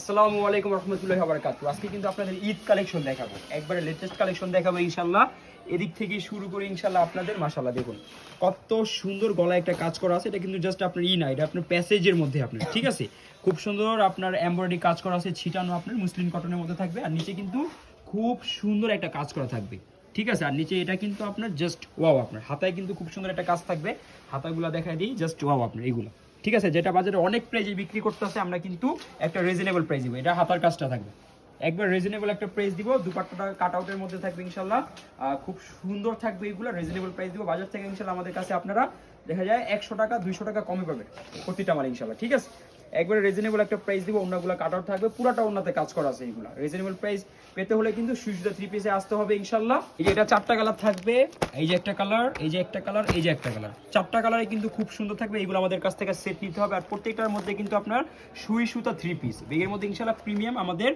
আসসালামু আলাইকুম রহমতুল্লাহ বারকাতু আজকে কিন্তু আপনাদের ঈদ কালেকশন দেখাবো। একবারে লেটেস্ট কালেকশন দেখাবো ইনশাল্লাহ এদিক থেকে শুরু করে ইনশাল্লাহ আপনাদের দেখুন। কত সুন্দর একটা কাজ করা আছে, এটা কিন্তু জাস্ট আপনার ই না, এটা আপনার প্যাসেজের মধ্যে আপনার, ঠিক আছে? খুব সুন্দর আপনার এমব্রয়ডারি কাজ করা আছে, ছিটানো আপনার মুসলিম কটনের মধ্যে থাকবে, আর নিচে কিন্তু খুব সুন্দর একটা কাজ করা থাকবে, ঠিক আছে? আর নিচে এটা কিন্তু আপনার জাস্ট ওয়াও আপনার, হাতায় কিন্তু খুব সুন্দর একটা কাজ থাকবে। হাতাগুলো দেখাই দিই জাস্ট ওয়াও আপনার, এগুলো। ঠিক আছে? যেটা বাজারে অনেক প্রাইজে বিক্রি করতেছে, আমরা কিন্তু একটা রিজনেবল প্রাইস দিব। এটা হাতার কাজটা থাকবে। একবার রিজনেবল একটা প্রাইস দিব, দুপাট্টাটা কাট আউটের মধ্যে থাকবে ইনশাল্লাহ। খুব সুন্দর থাকবে এগুলো রিজনেবল প্রাইস দিব। বাজার থেকে ইনশাল্লাহ আমাদের কাছে আপনারা দেখা যায় একশো টাকা, দুইশো টাকা কমে পাবে প্রতিটা মাল ইনশাল্লাহ, ঠিক আছে? একবারে রিজনেবল একটা প্রাইস দিব, অন্যগুলো কাট আউট থাকবে, পুরাটা অন্যতে কাজ করা আছে এইগুলো রিজনেবল প্রাইস পেতে হলে কিন্তু সুইচটা থ্রি পিসে আসতে হবে ইনশাল্লাহ। এই যে এটা চারটা কালার থাকবে, এই যে একটা কালার এই যে একটা কালার এই যে একটা কালার চারটা কালারে কিন্তু খুব সুন্দর থাকবে, এগুলো আমাদের কাছ থেকে সেট নিতে হবে। আর প্রত্যেকটার মধ্যে কিন্তু আপনার সুই সুতা থ্রি পিস বেগের মধ্যে ইনশাল্লাহ প্রিমিয়াম আমাদের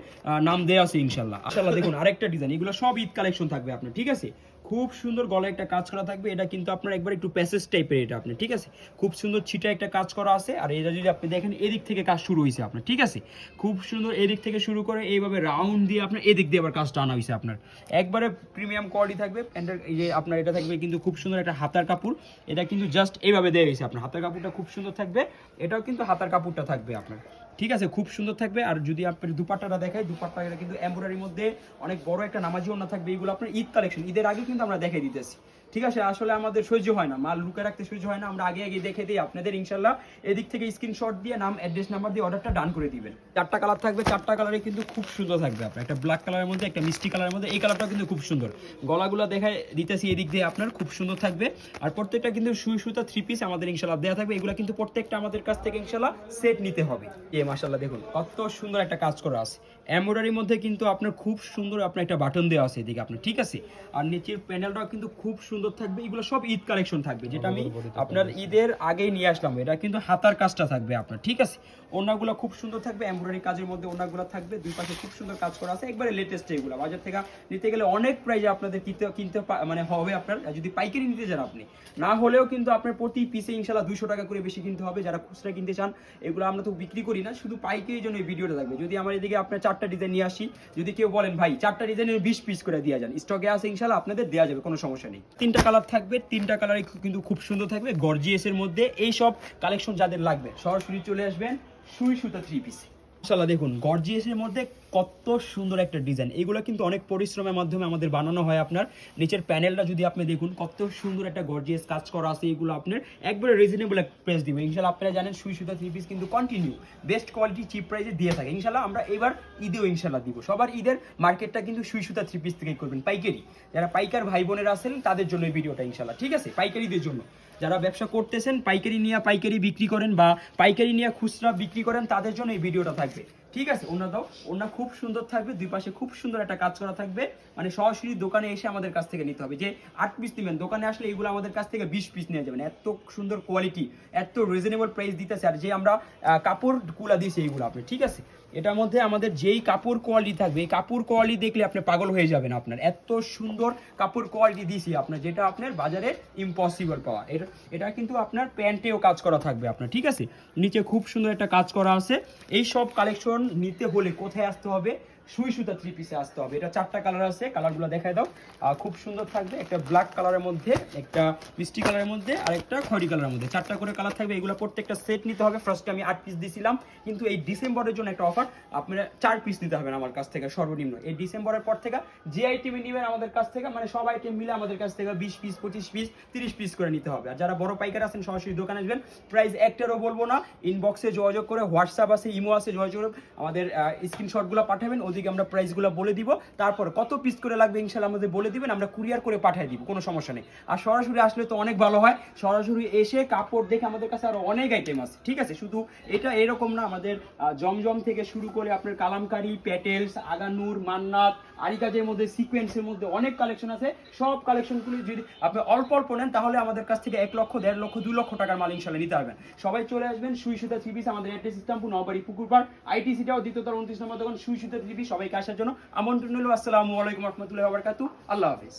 নাম দেওয়া আছে ইনশাল্লাহ। ইনশাল্লাহ দেখুন, আরেকটা ডিজাইন এগুলো সব ঈদ কালেকশন থাকবে আপনার, ঠিক আছে? খুব সুন্দর গলায় একটা কাজ করা থাকবে। এটা কিন্তু আপনার একবার একটু প্যাসেজ টাইপের এটা আপনি, ঠিক আছে? খুব সুন্দর ছিটা একটা কাজ করা আছে। আর এটা যদি আপনি দেখেন, এদিক থেকে কাজ শুরু হয়েছে আপনার, ঠিক আছে? খুব সুন্দর এদিক থেকে শুরু করে এইভাবে রাউন্ড দিয়ে আপনার এদিক দিয়ে আবার কাজটা আনা হয়েছে আপনার। একবারে প্রিমিয়াম কোয়ালিটি থাকবে। প্যান্টের এই যে আপনার এটা থাকবে কিন্তু খুব সুন্দর একটা হাতার কাপড়। এটা কিন্তু জাস্ট এইভাবে দেওয়া হয়েছে আপনার। হাতার কাপড়টা খুব সুন্দর থাকবে। এটাও কিন্তু হাতার কাপড়টা থাকবে আপনার। ঠিক আছে, খুব সুন্দর থাকবে। আর যদি আপনার দুপাট্টাটা দেখায় দুপাট্টাটা কিন্তু এমব্রয়ডারির মধ্যে অনেক বড় একটা নামাজি ওনা থাকবে, এইগুলো আপনার ঈদ কালেকশন ঈদের আগে কিন্তু আমরা দেখাই দিতেছি। ঠিক আছে, আসলে আমাদের সহ্য হয় না। মাল লুকে রাখতে সহ্য হয় না। আমরা আগে আগে দেখে দিই আপনাদের ইনশাল্লাহ এদিক থেকে স্ক্রিনশট দিয়ে নাম অ্যাড্রেস নাম্বার দিয়ে অর্ডারটা ডান করে দিবেন। চারটা কালার থাকবে। চারটা কালারে কিন্তু খুব সুন্দর থাকবে আপনার। একটা ব্ল্যাক কালারের মধ্যে, একটা মিষ্টি কালারের মধ্যে, এই কালারটা কিন্তু খুব সুন্দর। গলাগুলো দেখায় দিতেছি এদিক দিয়ে আপনার, খুব সুন্দর থাকবে। আর প্রত্যেকটা কিন্তু সুই সুতা থ্রি পিস আমাদের ইনশাল্লাহ দেওয়া থাকবে। এগুলো কিন্তু প্রত্যেকটা আমাদের কাছ থেকে ইনশাল্লাহ সেট নিতে হবে। এ মাসাল্লাহ দেখুন, কত সুন্দর একটা কাজ করা আছে। এমব্রয়ডারির মধ্যে কিন্তু আপনার খুব সুন্দর আপনার একটা বাটন দেওয়া আছে এদিকে আপনার, ঠিক আছে? আর নিচের প্যানেলটাও কিন্তু খুব সুন্দর থাকবে এগুলো সব ঈদ কালেকশন থাকবে যেটা আমি আপনার ঈদের আগেই নিয়ে আসলাম। এটা কিন্তু হাতার কাজটা থাকবে আপনার ঠিক আছে? ওনাগুলো খুব সুন্দর থাকবে এমব্রয়ডারি কাজের মধ্যে ওনাগুলো থাকবে দুই পাশে খুব সুন্দর কাজ করা আছে। একবারে লেটেস্ট এগুলো বাজার থেকে নিতে গেলে অনেক প্রাইজে আপনাদের কিনতে কিনতে মানে হবে আপনার যদি পাইকারি নিতে চান আপনি। না হলেও কিন্তু আপনার প্রতি পিসে ইনশাল্লাহ দুইশো টাকা করে বেশি কিনতে হবে যারা খুচরা কিনতে চান এগুলো আমরা তো বিক্রি করি না শুধু পাইকারির জন্য এই ভিডিওটা থাকবে। যদি আমার এদিকে আপনার চারটা ডিজাইন নিয়ে আসি যদি কেউ বলেন ভাই চারটা ডিজাইনের বিশ পিস করে দিয়ে যান স্টকে আছে ইনশাল্লাহ আপনাদের দেওয়া যাবে কোনো সমস্যা নেই। তিনটা কালার থাকবে, তিনটা কালারই কিন্তু খুব সুন্দর থাকবে গর্জিয়াসের মধ্যে। এই সব কালেকশন যাদের লাগবে, সরাসরি চলে আসবেন সুই সুতা থ্রি পিসে ইনশাল্লাহ দেখুন গর্জিয়াসের মধ্যে কত সুন্দর একটা ডিজাইন এগুলো কিন্তু অনেক পরিশ্রমের মাধ্যমে আমাদের বানানো হয় আপনার। নিচের প্যানেলটা যদি আপনি দেখুন, কত সুন্দর একটা গর্জিয়াস কাজ করা আছে এগুলো আপনার। একবারে রিজনেবল প্রাইস দিবে। ইনশাল্লাহ আপনারা জানেন, সুই সুতা থ্রি পিস কিন্তু কন্টিনিউ বেস্ট কোয়ালিটি চিপ প্রাইসে দিয়ে থাকে। ইনশাল্লাহ আমরা এবার ঈদেও ইনশাল্লাহ দিব। সবার ঈদের মার্কেটটা কিন্তু সুই সুতা থ্রি পিস থেকেই করবেন। পাইকারি। যারা পাইকার ভাই বোনেরা আছেন, তাদের জন্য এই ভিডিওটা ইনশাল্লাহ ঠিক আছে? পাইকারিদের জন্য। যারা ব্যবসা করতেছেন, পাইকারি নিয়ে পাইকারি বিক্রি করেন বা পাইকারি নিয়ে খুচরা বিক্রি করেন, তাদের জন্য এই ভিডিওটা থাকবে। ঠিক আছে ওনা দাও। ওনা খুব সুন্দর থাকবে, দুই পাশে খুব সুন্দর একটা কাজ করা থাকবে। মানে সরাসরি দোকানে এসে আমাদের কাছ থেকে নিতে হবে। যে আট পিস নেবেন, দোকানে আসলে এগুলো আমাদের কাছ থেকে বিশ পিস নিয়ে যাবেন। এত সুন্দর কোয়ালিটি এত রিজনেবল প্রাইস দিতেছে। আর যে আমরা কাপড় কুলা দিয়েছি এইগুলো আপনি, ঠিক আছে? এটার মধ্যে আমাদের যেই কাপড় কোয়ালিটি থাকবে, এই কাপড় কোয়ালিটি দেখলে আপনি পাগল হয়ে যাবেন আপনার। এত সুন্দর কাপড় কোয়ালিটি দিয়েছি আপনার, যেটা আপনার বাজারে ইম্পসিবল পাওয়া। এটা এটা কিন্তু আপনার প্যান্টেও কাজ করা থাকবে আপনার, ঠিক আছে? নিচে খুব সুন্দর একটা কাজ করা আছে। এই সব কালেকশন নিতে হলে কোথায় আসতে হবে? সুই সুতা থ্রি পিসে আসতে হবে। এটা চারটা কালার আছে কালারগুলো দেখায় দাও। খুব সুন্দর থাকবে। একটা ব্ল্যাক কালারের মধ্যে, একটা মিষ্টি কালারের মধ্যে, আর একটা খড়ি কালারের মধ্যে। চারটা করে কালার থাকবে। এগুলো প্রত্যেকটা সেট নিতে হবে। ফার্স্টে আমি আট পিস দিয়েছিলাম কিন্তু এই ডিসেম্বরের জন্য একটা অফার আপনারা চার পিস নিতে হবে আমার কাছ থেকে, সর্বনিম্ন। এই ডিসেম্বরের পর থেকে যে আইটেমে নেবেন আমাদের কাছ থেকে মানে সব আইটেম মিলে আমাদের কাছ থেকে বিশ পিস পঁচিশ পিস তিরিশ পিস করে নিতে হবে। আর যারা বড় পাইকার আছেন, সরাসরি দোকানে আসবেন। প্রাইস একটারও বলব না। ইনবক্সে যোগাযোগ করে হোয়াটসঅ্যাপ আছে ইমো আছে, যোগাযোগ করে আমাদের স্ক্রিনশটগুলো পাঠাবেন। ওদিকে আমরা প্রাইসগুলো বলে দিব। তারপর কত পিস করে লাগবে ইনশাল্লাহ আমাদের বলে দিবেন, আমরা কুরিয়ার করে পাঠিয়ে দিব, কোনো সমস্যা নেই। আর সরাসরি আসলে তো অনেক ভালো হয়, সরাসরি এসে কাপড় দেখে আমাদের কাছে আরও অনেক আইটেম আছে, ঠিক আছে? শুধু এটা এরকম না, আমাদের জমজম থেকে শুরু করে আপনার কালামকারি প্যাটেলস আগানুর, মান্নাত আরি কাজের মধ্যে সিকোয়েন্সের মধ্যে অনেক কালেকশন আছে। সব কালেকশনগুলি যদি আপনি অল্প অল্প নেন, তাহলে আমাদের কাছ থেকে এক লক্ষ, দেড় লক্ষ, দু লক্ষ টাকার মাল ইনশাল্লাহ নিতে পারবেন। সবাই চলে আসবেন সুই সুতা থ্রি পিস আমাদের অ্যাড্রেস ইসলামপুর নবাড়ি পুকুরপাড় আইটিসিটাও দ্বিতীয়তর উনত্রিশ নম্বর দোকান সুই সুতা থ্রি পিস সবাইকে আসার জন্য। আমন্ত্রণ হলো আসসালামু আলাইকুম রহমতুল্লাহ বারকাতু আল্লাহ হাফিজ।